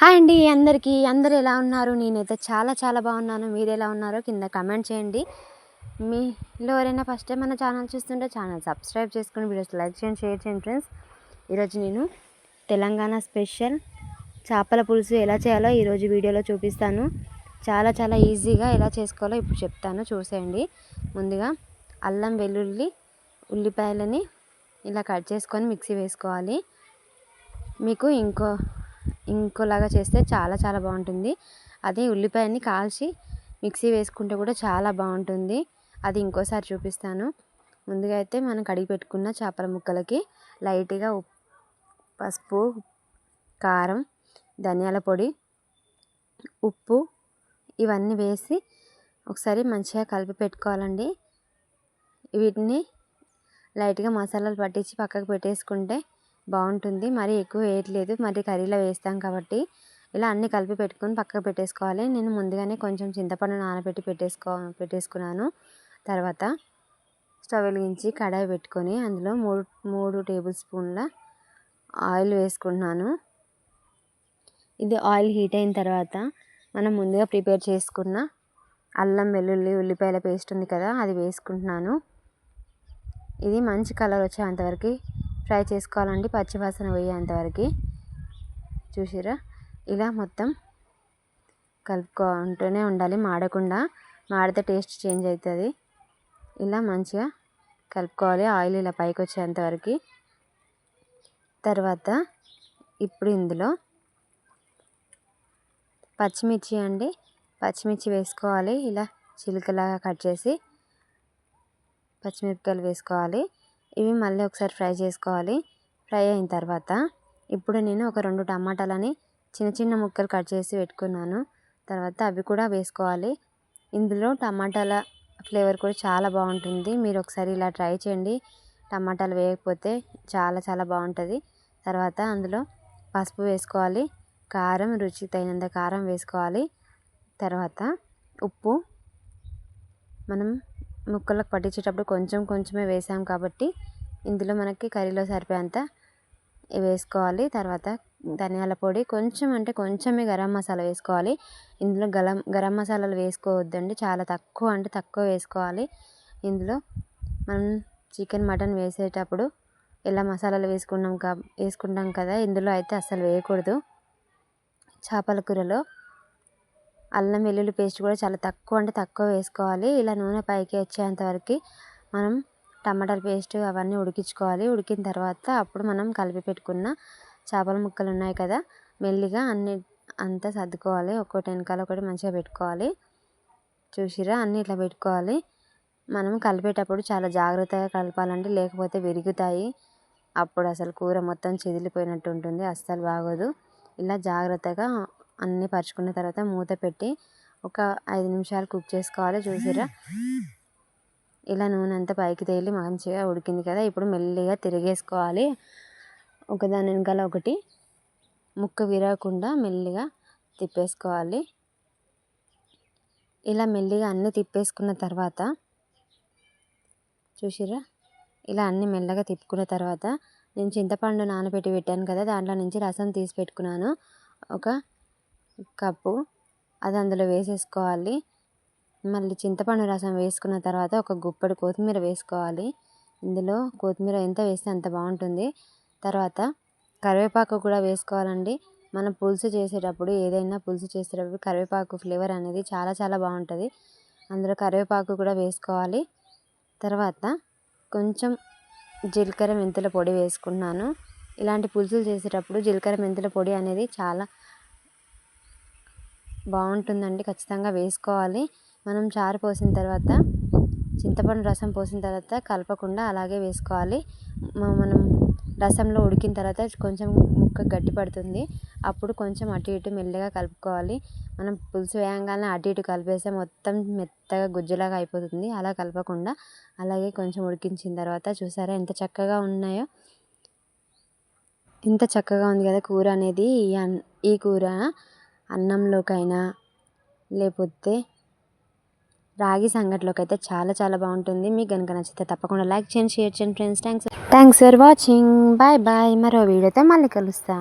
Hi అండి అందరికీ. అందరు ఎలా ఉన్నారు? నేనైతే చాలా చాలా బాగున్నాను. మీరు ఎలా ఉన్నారో కింద కమెంట్ చేయండి. మీలో ఎవరైనా ఫస్ట్ టైం మన ఛానల్ చూస్తుంటే ఛానల్ సబ్స్క్రైబ్ చేసుకుని వీడియోస్ లైక్ చేయండి షేర్ చేయండి ఫ్రెండ్స్. ఈరోజు నేను తెలంగాణ స్పెషల్ చేపల పులుసు ఎలా చేయాలో ఈరోజు వీడియోలో చూపిస్తాను. చాలా చాలా ఈజీగా ఎలా చేసుకోవాలో ఇప్పుడు చెప్తాను. చూసేయండి. ముందుగా అల్లం వెల్లుల్లి ఉల్లిపాయలని ఇలా కట్ చేసుకొని మిక్సీ వేసుకోవాలి. మీకు ఇంకో ఇంకోలాగా చేస్తే చాలా చాలా బాగుంటుంది. అదే ఉల్లిపాయని కాల్చి మిక్సీ వేసుకుంటే కూడా చాలా బాగుంటుంది. అది ఇంకోసారి చూపిస్తాను. ముందుగా అయితే మనం కడిగి పెట్టుకున్న చేపల ముక్కలకి లైట్గా పసుపు కారం ధనియాల పొడి ఉప్పు ఇవన్నీ వేసి ఒకసారి మంచిగా కలిపి పెట్టుకోవాలండి. వీటిని లైట్గా మసాలాలు పట్టించి పక్కకు పెట్టేసుకుంటే బాగుంటుంది. మరీ ఎక్కువ వేయట్లేదు. మరి కర్రీలో వేస్తాం కాబట్టి ఇలా అన్నీ కలిపి పెట్టుకొని పక్కకు పెట్టేసుకోవాలి. నేను ముందుగానే కొంచెం చింతపండు నానబెట్టి పెట్టేసుకో పెట్టేసుకున్నాను. తర్వాత స్టవ్ వెలిగించి కడాయి పెట్టుకొని అందులో మూడు మూడు టేబుల్ స్పూన్ల ఆయిల్ వేసుకుంటున్నాను. ఇది ఆయిల్ హీట్ అయిన తర్వాత మనం ముందుగా ప్రిపేర్ చేసుకున్న అల్లం వెల్లుల్లి ఉల్లిపాయల పేస్ట్ ఉంది కదా అది వేసుకుంటున్నాను. ఇది మంచి కలర్ వచ్చేంతవరకు ఫ్రై చేసుకోవాలండి పచ్చివాసన పోయేంతవరకు చూసిరా ఇలా మొత్తం కలుపుకుంటూనే ఉండాలి మాడకుండా. మాడితే టేస్ట్ చేంజ్ అవుతుంది. ఇలా మంచిగా కలుపుకోవాలి ఆయిల్ ఇలా పైకి వచ్చేంతవరకు తర్వాత ఇప్పుడు ఇందులో పచ్చిమిర్చి అండి. పచ్చిమిర్చి వేసుకోవాలి ఇలా చిలుకలాగా కట్ చేసి పచ్చిమిరపకాయలు వేసుకోవాలి. ఇవి మళ్ళీ ఒకసారి ఫ్రై చేసుకోవాలి. ఫ్రై అయిన తర్వాత ఇప్పుడు నేను ఒక రెండు టమాటాలని చిన్న చిన్న ముక్కలు కట్ చేసి పెట్టుకున్నాను. తర్వాత అవి కూడా వేసుకోవాలి. ఇందులో టమాటాల ఫ్లేవర్ కూడా చాలా బాగుంటుంది. మీరు ఒకసారి ఇలా ట్రై చేయండి. టమాటాలు వేయకపోతే చాలా చాలా బాగుంటుంది. తర్వాత అందులో పసుపు వేసుకోవాలి. కారం రుచి తగినంత కారం వేసుకోవాలి. తర్వాత ఉప్పు. మనం ముక్కలకు పట్టించేటప్పుడు కొంచెం కొంచెమే వేసాం కాబట్టి ఇందులో మనకి కర్రీలో సరిపోయేంత వేసుకోవాలి. తర్వాత ధనియాల పొడి కొంచెం అంటే కొంచెమే గరం మసాలా వేసుకోవాలి. ఇందులో గలం గరం మసాలాలు వేసుకోవద్దండి. చాలా తక్కువ అంటే తక్కువ వేసుకోవాలి. ఇందులో మనం చికెన్ మటన్ వేసేటప్పుడు ఎలా మసాలాలు వేసుకున్నాం కా వేసుకుంటాం కదా ఇందులో అయితే అస్సలు వేయకూడదు. చేపల కూరలో అల్లం వెల్లుల్లి పేస్ట్ కూడా చాలా తక్కువ అంటే తక్కువ వేసుకోవాలి. ఇలా నూనె పైకి వచ్చేంతవరకు మనం టమాటాల పేస్ట్ అవన్నీ ఉడికించుకోవాలి. ఉడికిన తర్వాత అప్పుడు మనం కలిపి పెట్టుకున్న చేపల ముక్కలు ఉన్నాయి కదా మెల్లిగా అన్ని అంతా సర్దుకోవాలి. ఒక్కొక్కటి వెనకాల ఒకటి మంచిగా పెట్టుకోవాలి. చూసిరా అన్నీ ఇట్లా పెట్టుకోవాలి. మనం కలిపేటప్పుడు చాలా జాగ్రత్తగా కలపాలండి. లేకపోతే విరుగుతాయి. అప్పుడు అసలు కూర మొత్తం చెదిలిపోయినట్టు ఉంటుంది. అస్సలు బాగోదు. ఇలా జాగ్రత్తగా అన్నీ పరుచుకున్న తర్వాత మూత పెట్టి ఒక ఐదు నిమిషాలు కుక్ చేసుకోవాలి చూసిరా ఇలా నూనె అంతా పైకి తేలి మంచిగా ఉడికింది కదా ఇప్పుడు మెల్లిగా తిరిగేసుకోవాలి. ఒకదాని వెనకాల ఒకటి ముక్క విరగకుండా మెల్లిగా తిప్పేసుకోవాలి. ఇలా మెల్లిగా అన్నీ తిప్పేసుకున్న తర్వాత చూసిరా ఇలా అన్నీ మెల్లగా తిప్పుకున్న తర్వాత నేను చింతపండు నానబెట్టి పెట్టాను కదా దాంట్లో నుంచి రసం తీసి పెట్టుకున్నాను. ఒక కప్పు అది అందులో వేసేసుకోవాలి. మళ్ళీ చింతపండు రసం వేసుకున్న తర్వాత ఒక గుప్పెడు కొత్తిమీర వేసుకోవాలి. ఇందులో కొత్తిమీర ఎంత వేస్తే అంత బాగుంటుంది. తర్వాత కరివేపాకు కూడా వేసుకోవాలండి. మనం పులుసు చేసేటప్పుడు ఏదైనా పులుసు చేసేటప్పుడు కరివేపాకు ఫ్లేవర్ అనేది చాలా చాలా బాగుంటుంది. అందులో కరివేపాకు కూడా వేసుకోవాలి. తర్వాత కొంచెం జీలకర్ర మెంతుల పొడి వేసుకున్నాను. ఇలాంటి పులుసులు చేసేటప్పుడు జీలకర్ర మెంతుల పొడి అనేది చాలా బాగుంటుందండి. ఖచ్చితంగా వేసుకోవాలి. మనం చారు పోసిన తర్వాత చింతపండు రసం పోసిన తర్వాత కలపకుండా అలాగే వేసుకోవాలి. మనం రసంలో ఉడికిన తర్వాత కొంచెం ముక్క గట్టి పడుతుంది. అప్పుడు కొంచెం అటు ఇటు మెల్లగా కలుపుకోవాలి. మనం పులుసు వేయంగానే అటు ఇటు కలిపేస్తే మొత్తం మెత్తగా గుజ్జులాగా అయిపోతుంది. అలా కలపకుండా అలాగే కొంచెం ఉడికించిన తర్వాత చూసారా ఎంత చక్కగా ఉన్నాయో. ఇంత చక్కగా ఉంది కదా కూర అనేది. ఈ కూర అన్నంలోకైనా లేకపోతే రాగి సంగటిలోకి అయితే చాలా చాలా బాగుంటుంది. మీకు కనుక నచ్చితే తప్పకుండా లైక్ చేయండి షేర్ చేయండి friends thanks thanks for watching bye bye మరో వీడియోతో మళ్ళీ కలుస్తా.